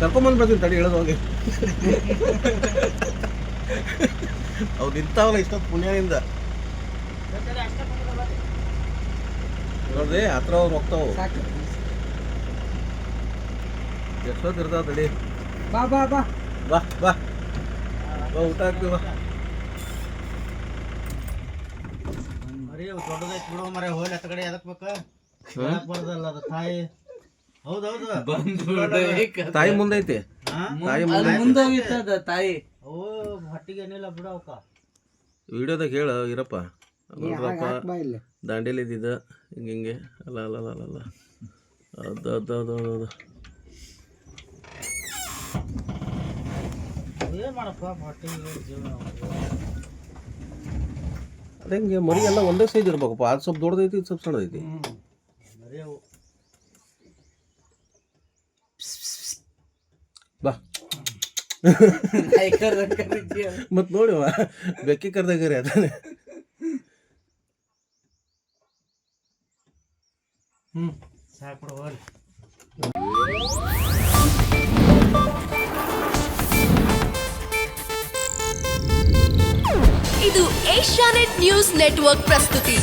ಕರ್ಕೊಂಬಂದು ಬರ್ತೀನಿ ತಡಿ ಹೇಳೋದು ಹೋಗಿ. ಅವ್ರು ನಿಂತಾವಲ್ಲ ಇಷ್ಟೊತ್ತು ಪುಣ್ಯದಿಂದ. ನೋಡ್ರಿ ಹತ್ರ ಅವ್ರು ಹೋಗ್ತಾವ ಎಷ್ಟೊತ್ತು ಇರ್ತಾವ ತಡಿ. ಬಾ ಬಾ ಬಾ. ಬಾ ಬಾ. ಬಾ ಊಟ ಹಾಕ್ತೀವಿ ಬಾ. ಮರಿ ದೊಡ್ಡದೈತ್ ಮರ ಮರೆ ಹೋಗ್ಲಿ ಹತ್ತ ಕಡೆ ಎದಕ್ ಬೇಕ ಹೇಳಕ್ ಬರ್ದಲ್ಲ ಅದು ತಾಯಿ? ಹೌದೌದು. ತಾಯಿ ಮುಂದೈತಿ? ತಾಯಿ ಮುಂದೆ. ಮುಂದೆ ತಾಯಿ. ಅವು ಹೊಟ್ಟಿಗೆ ಏನಿಲ್ಲ ಬಿಡು ಅವಕ್ಕ. ವಿಡಿಯೋದಾಗ ಹೇಳ ಇರಪ್ಪ ನೋಡ್ರಪ್ಪ ಇಲ್ಲಿ. ದಾಂಡೇಲಿ ಇದ್ದಿದ್ದ ಹಿಂಗೆ ಹಿಂಗೆ. ಅಲ್ಲ ಅಲ್ಲ ಅಲ್ಲ ಅಲ್ಲ ಅಲ್ಲ. ಅದು ಅದು ಅದು ಅದು ಅದು. ಏನ್ ಮಾಡಪ್ಪ ಹೊಟ್ಟಿಗೆ ಜೀವನ? ಅದೇ ಹಿಂಗೆ ಮರಿ ಎಲ್ಲ ಒಂದೇ ಸೈಜ್ ಇರ್ಬೇಕಪ್ಪ. ಅದು ಸ್ವಲ್ಪ ದೊಡ್ಡದೈತಿ ಇದು ಸ್ವಲ್ಪ ಸಣ್ಣದೈತಿ. ಮರಿ ಅವು ಬಾ. ಮತ್ತೆ ನೋಡುವ ಬೆಕ್ಕಿ ಕರ್ದಾಗರಿ ಅದಾನೆ ಹ್ಮ್. ಸಾಕು ಇದು ಏಷ್ಯಾನೆಟ್ ನ್ಯೂಸ್ ನೆಟ್ವರ್ಕ್ ಪ್ರಸ್ತುತಿ.